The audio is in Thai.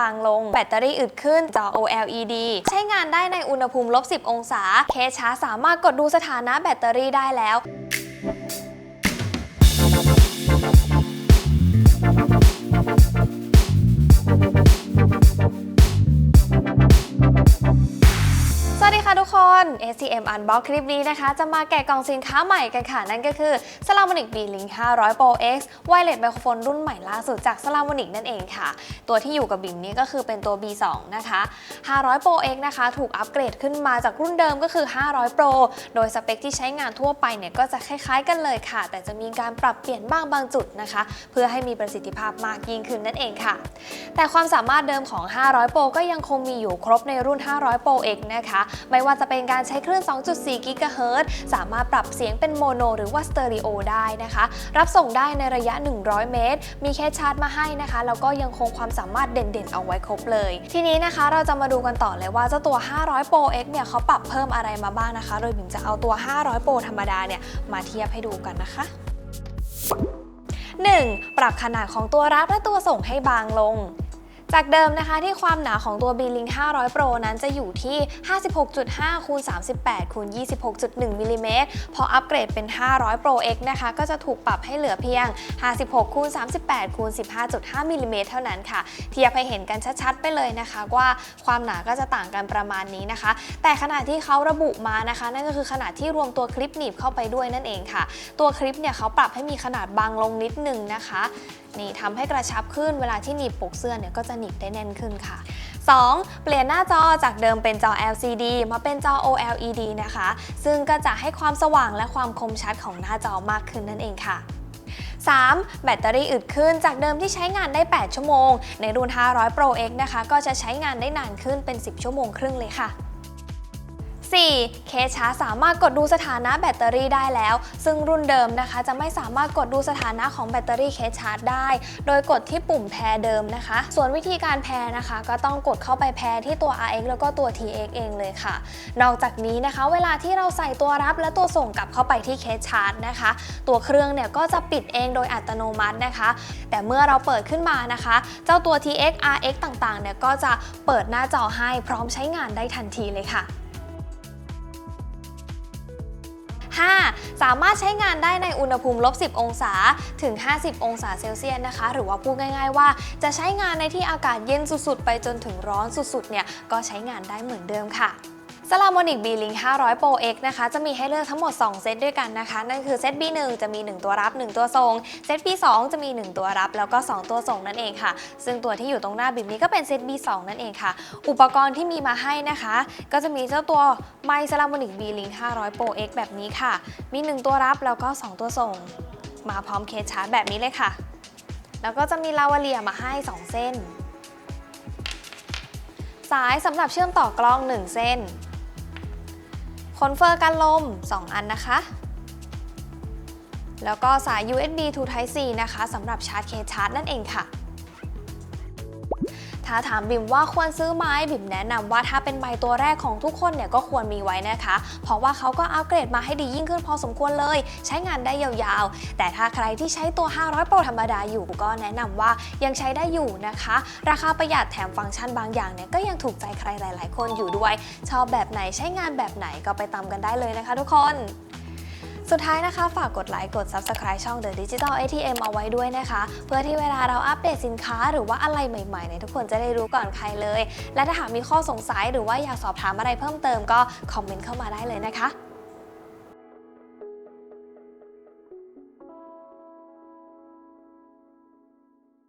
บางลง แบตเตอรี่อึดขึ้นจอ OLED ใช้งานได้ในอุณหภูมิลบ 10 องศา เคสชาสามารถกดดูสถานะแบตเตอรี่ได้แล้ว ค่ะทุกคน ACM Unbox คลิปนี้นะคะ จะมาแกะกล่องสินค้าใหม่กันค่ะ นั่นก็คือ s l a m o n i c B-Link 500 Pro X Wireless Microphone รุ่นใหม่ล่าสุดจาก s l a m o n i c นั่นเองค่ะ ตัวที่อยู่กับบิมนี้ก็คือเป็นตัว B2 นะคะ 500 Pro X นะคะ ถูกอัปเกรดขึ้นมาจากรุ่นเดิมก็คือ 500 Pro โดยสเปคที่ใช้งานทั่วไปเนี่ยก็จะคล้ายๆ กันเลยค่ะ แต่จะมีการปรับเปลี่ยนบ้างบางจุดนะคะ เพื่อให้มีประสิทธิภาพมากยิ่งขึ้นนั่นเองค่ะ แต่ความสามารถเดิมของ 500 Pro ก็ยังคงมีอยู่ครบในรุ่น 500 Pro X นะคะไม่ว่าจะเป็นการใช้คลื่น 2.4 GHz สามารถปรับเสียงเป็นโมโนหรือว่าสเตอริโอได้นะคะ รับส่งได้ในระยะ 100 เมตร มีแค่ชาร์จมาให้นะคะ แล้วก็ยังคงความสามารถเด่นๆ เอาไว้ครบเลย ทีนี้นะคะเราจะมาดูกันต่อเลยว่าเจ้าตัว 500 Pro X เนี่ยเขาปรับเพิ่มอะไรมาบ้างนะคะ โดยบิ่มจะเอาตัว 500 Pro ธรรมดาเนี่ยมาเทียบให้ดูกันนะคะ 1. ปรับขนาดของตัวรับและตัวส่งให้บางลง จากเดิมนะคะที่ความหนาของตัว B-Link 500 Pro นั้นจะอยู่ที่ 56.5คูณ38คูณ26.1มิลลิเมตรพออัปเกรดเป็น 500 Pro X นะคะ ก็จะถูกปรับให้เหลือเพียง 56คูณ38คูณ15.5มิลลิเมตรเท่านั้นค่ะ เทียบให้เห็นกันชัดๆ ไปเลยนะคะว่าความหนาก็จะต่างกันประมาณนี้นะคะ แต่ขนาดที่เขาระบุมานะคะ นั่นก็คือขนาดที่รวมตัวคลิปหนีบเข้าไปด้วยนั่นเองค่ะ ตัวคลิปเนี่ยเขาปรับให้มีขนาดบางลงนิดนึงนะคะนี่ทำให้กระชับขึ้นเวลาที่หนีบปกเสื้อเนี่ยก็จะหนีบได้แน่นขึ้นค่ะ 2. เปลี่ยนหน้าจอจากเดิมเป็นจอ LCD มาเป็นจอ OLED นะคะ ซึ่งก็จะให้ความสว่างและความคมชัดของหน้าจอมากขึ้นนั่นเองค่ะ 3. แบตเตอรี่อึดขึ้นจากเดิมที่ใช้งานได้ 8 ชั่วโมง ในรุ่น 500 Pro X นะคะ ก็จะใช้งานได้นานขึ้นเป็น 10 ชั่วโมงครึ่งเลยค่ะ 4. เคชาร์จสามารถกดดูสถานะแบตเตอรี่ได้แล้ว ซึ่งรุ่นเดิมนะคะ จะไม่สามารถกดดูสถานะของแบตเตอรี่เคชาร์จได้ โดยกดที่ปุ่มแพรเดิมนะคะ ส่วนวิธีการแพรนะคะ ก็ต้องกดเข้าไปแพรที่ตัว RX แล้วก็ตัว TX เองเลยค่ะ นอกจากนี้นะคะ เวลาที่เราใส่ตัวรับและตัวส่งกลับเข้าไปที่เคชาร์จนะคะ ตัวเครื่องเนี่ยก็จะปิดเองโดยอัตโนมัตินะคะ แต่เมื่อเราเปิดขึ้นมานะคะ เจ้าตัว TX RX ต่างๆเนี่ยก็จะเปิดหน้าจอให้พร้อมใช้งานได้ทันทีเลยค่ะ 5. สามารถใช้งานได้ในอุณหภูมิลบ 10 องศาถึง 50 องศาเซลเซียสนะคะ หรือว่าพูดง่าย ๆ ว่า จะใช้งานในที่อากาศเย็นสุดๆ ไปจนถึงร้อนสุดๆเนี่ยก็ใช้งานได้เหมือนเดิมค่ะ s l a m o n i c B-Link 500 Pro X นะคะ จะมีให้เลือกทั้งหมด 2 เซตด้วยกันนะคะ นั่นคือเซต B1 จะมี 1 ตัวรับ 1 ตัวส่ง เซต B2 จะมี 1 ตัวรับ แล้วก็ 2 ตัวส่งนั่นเองค่ะ ซึ่งตัวที่อยู่ตรงหน้าบิมนี้ก็เป็นเซต B2 นั่นเองค่ะ อุปกรณ์ที่มีมาให้นะคะ ก็จะมีเจ้าตัวไมค์ s l a m o n i c B-Link 500 Pro X แบบนี้ค่ะ มี 1 ตัวรับแล้วก็ 2 ตัวส่ง มาพร้อมเคสชาร์จแบบนี้เลยค่ะ แล้วก็จะมีลาวาเลียมาให้ 2 เส้น สายสำหรับเชื่อมต่อกล้อง 1 เส้น คอนเฟอร์กันลม 2 อันนะคะ แล้วก็สาย USB to Type C นะคะสำหรับชาร์จเคสชาร์จนั่นเองค่ะ ถาถามบิมว่าควรซื้อไหมบิมแนะนำว่าถ้าเป็นไมค์ตัวแรกของทุกคนเนี่ยก็ควรมีไว้นะคะ เพราะว่าเขาก็อัปเกรดมาให้ดียิ่งขึ้นพอสมควรเลย ใช้งานได้ยาวๆ แต่ถ้าใครที่ใช้ตัว 500 Pro ธรรมดาอยู่ก็แนะนำว่ายังใช้ได้อยู่นะคะ ราคาประหยัดแถมฟังก์ชันบางอย่างเนี่ยก็ยังถูกใจใครหลาย ๆ คนอยู่ด้วย ชอบแบบไหนใช้งานแบบไหนก็ไปตามกันได้เลยนะคะ ทุกคน สุดท้ายนะคะฝากกดไลค์กด Subscribe ช่อง The Digital ATM เอาไว้ด้วยนะคะ เพื่อที่เวลาเราอัปเดตสินค้าหรือว่าอะไรใหม่ๆเนี่ยทุกคนจะได้รู้ก่อนใครเลย และถ้าหากมีข้อสงสัยหรือว่าอยากสอบถามอะไรเพิ่มเติมก็คอมเมนต์เข้ามาได้เลยนะคะ